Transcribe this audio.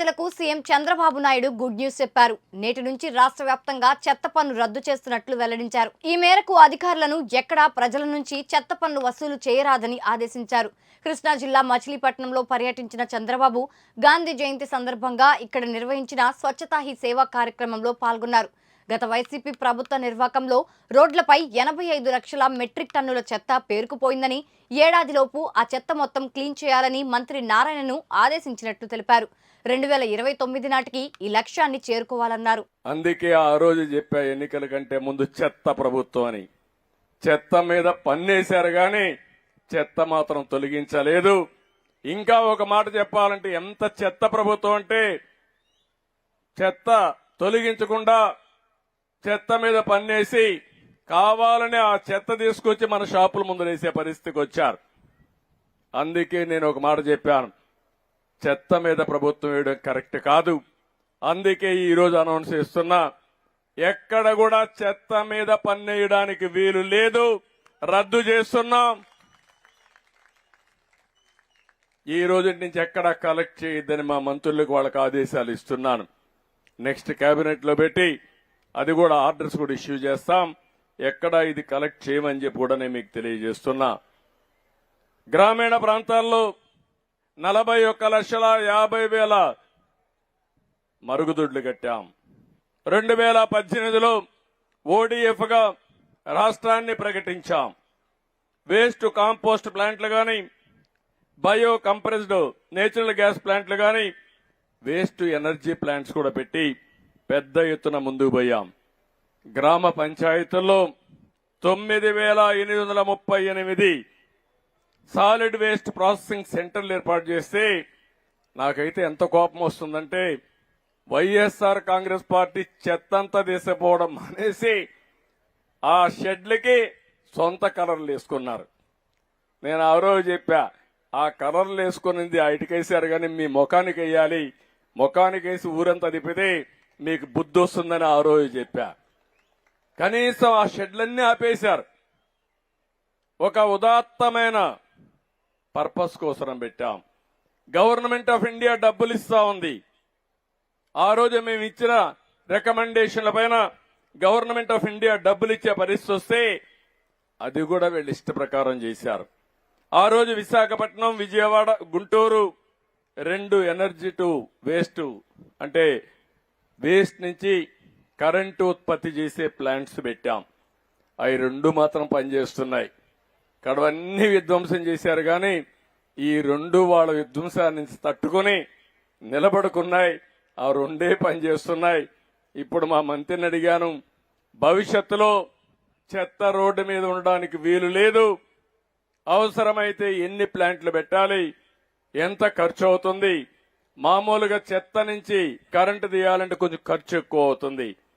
ప్రజలకు CM Chandrababu Naidu good news చెప్పారు. నేటి నుంచి రాష్ట్ర వ్యాప్తంగా చెత్త పన్ను రద్దు చేస్తున్నట్లు వెల్లడించారు. ఈ మేరకు అధికారులను ఎక్కడా ప్రజల నుంచి చెత్త పన్ను వసూలు చేయరాదని ఆదేశించారు. కృష్ణా జిల్లా మచిలీపట్నంలో పర్యటించిన చంద్రబాబు గాంధీ జయంతి సందర్భంగా ఇక్కడ నిర్వహించిన స్వచ్ఛతా హీ సేవా కార్యక్రమంలో పాల్గొన్నారు. గత వైసీపీ ప్రభుత్వ నిర్వాకంలో రోడ్లపై ఎనభై ఐదు లక్షల మెట్రిక్ టన్నుల చెత్త పేరుకుపోయిందని ఏడాదిలోపు ఆ చెత్త మొత్తం క్లీన్ చేయాలని మంత్రి నారాయణను ఆదేశించినట్లు తెలిపారు. రెండు వేల ఇరవై తొమ్మిది నాటికి ఈ లక్ష్యాన్ని చేరుకోవాలన్నారు. అందుకే ఆ రోజు చెప్పా ఎన్నికల కంటే ముందు చెత్త ప్రభుత్వం అని. చెత్త మీద పన్నేశారు గాని చెత్త మాత్రం తొలగించలేదు. ఇంకా ఒక మాట చెప్పాలంటే ఎంత చెత్త ప్రభుత్వం అంటే చెత్త తొలగించకుండా చెత్త మీద పన్నేసి కావాలని ఆ చెత్త తీసుకొచ్చి మన షాపుల ముందు వేసే పరిస్థితికి వచ్చారు. అందుకే నేను ఒక మాట చెప్పాను. చెత్త మీద ప్రభుత్వం వేయడం కరెక్ట్ కాదు. అందుకే ఈరోజు అనౌన్స్ చేస్తున్నా ఎక్కడ కూడా చెత్త మీద పన్నేయడానికి వీలు లేదు. రద్దు చేస్తున్నాం. ఈ రోజు నుంచి ఎక్కడ కలెక్ట్ చేయొద్దని మా మంత్రులకు వాళ్ళకి ఆదేశాలు ఇస్తున్నాను. నెక్స్ట్ కేబినెట్లో పెట్టి అది కూడా ఆర్డర్స్ కూడా ఇష్యూ చేస్తాం. ఎక్కడ ఇది కలెక్ట్ చేయమని చెప్పి కూడా నేను మీకు తెలియజేస్తున్నా. గ్రామీణ ప్రాంతాల్లో నలభై ఒక్క లక్షల యాభై వేల మరుగుదొడ్లు కట్టాం. రెండు వేల పద్దెనిమిదిలో ఓడిఎఫ్గా రాష్ట్రాన్ని ప్రకటించాం. వేస్ట్ కాంపోస్ట్ ప్లాంట్లు కానీ బయో కంప్రెస్డ్ నేచురల్ గ్యాస్ ప్లాంట్లు కానీ వేస్ట్ ఎనర్జీ ప్లాంట్స్ కూడా పెట్టి పెద్ద ఎత్తున ముందుకు పోయాం. గ్రామ పంచాయతీల్లో తొమ్మిది వేల ఎనిమిది వందల ముప్పై ఎనిమిది సాలిడ్ వేస్ట్ ప్రాసెసింగ్ సెంటర్లు ఏర్పాటు చేస్తే నాకైతే ఎంత కోపం వస్తుందంటే వైఎస్ఆర్ కాంగ్రెస్ పార్టీ చెత్తంతా తీసిపోవడం అనేసి ఆ షెడ్లకి సొంత కలర్లు వేసుకున్నారు. నేను ఆ రోజు చెప్పా ఆ కలర్లు వేసుకునింది ఆ ఇటుకేసారు కానీ మీ ముఖానికి వేయాలి ముఖానికి వేసి ఊరంతా తిప్పితే మీకు బుద్ధి వస్తుందని ఆ రోజు చెప్పా. కనీసం ఆ షెడ్లన్నీ ఆపేశారు. ఒక ఉదాత్తమైన పర్పస్ కోసరం పెట్టాం. గవర్నమెంట్ ఆఫ్ ఇండియా డబ్బులు ఇస్తా ఉంది. ఆ రోజు మేము ఇచ్చిన రికమెండేషన్ల పైన గవర్నమెంట్ ఆఫ్ ఇండియా డబ్బులు ఇచ్చే పరిస్థితి వస్తే అది కూడా వీళ్ళు ఇష్ట ప్రకారం చేశారు. ఆ రోజు విశాఖపట్నం విజయవాడ గుంటూరు రెండు ఎనర్జీ టు వేస్ట్ అంటే వేస్ట్ నుంచి కరెంటు ఉత్పత్తి చేసే ప్లాంట్స్ పెట్టాం. అవి రెండు మాత్రం పనిచేస్తున్నాయి. కడవన్నీ విధ్వంసం చేశారు కానీ ఈ రెండు వాళ్ళ విధ్వంసాన్ని తట్టుకుని తట్టుకొని నిలబడుకున్నాయి. ఆ రెండే పనిచేస్తున్నాయి. ఇప్పుడు మా మంత్రిని అడిగాను భవిష్యత్తులో చెత్త రోడ్డు మీద ఉండడానికి వీలు లేదు. అవసరమైతే ఎన్ని ప్లాంట్లు పెట్టాలి? ఎంత ఖర్చు అవుతుంది? మామూలుగా చెత్త నుంచి కరెంటు తీయాలంటే కొంచెం ఖర్చు ఎక్కువ అవుతుంది.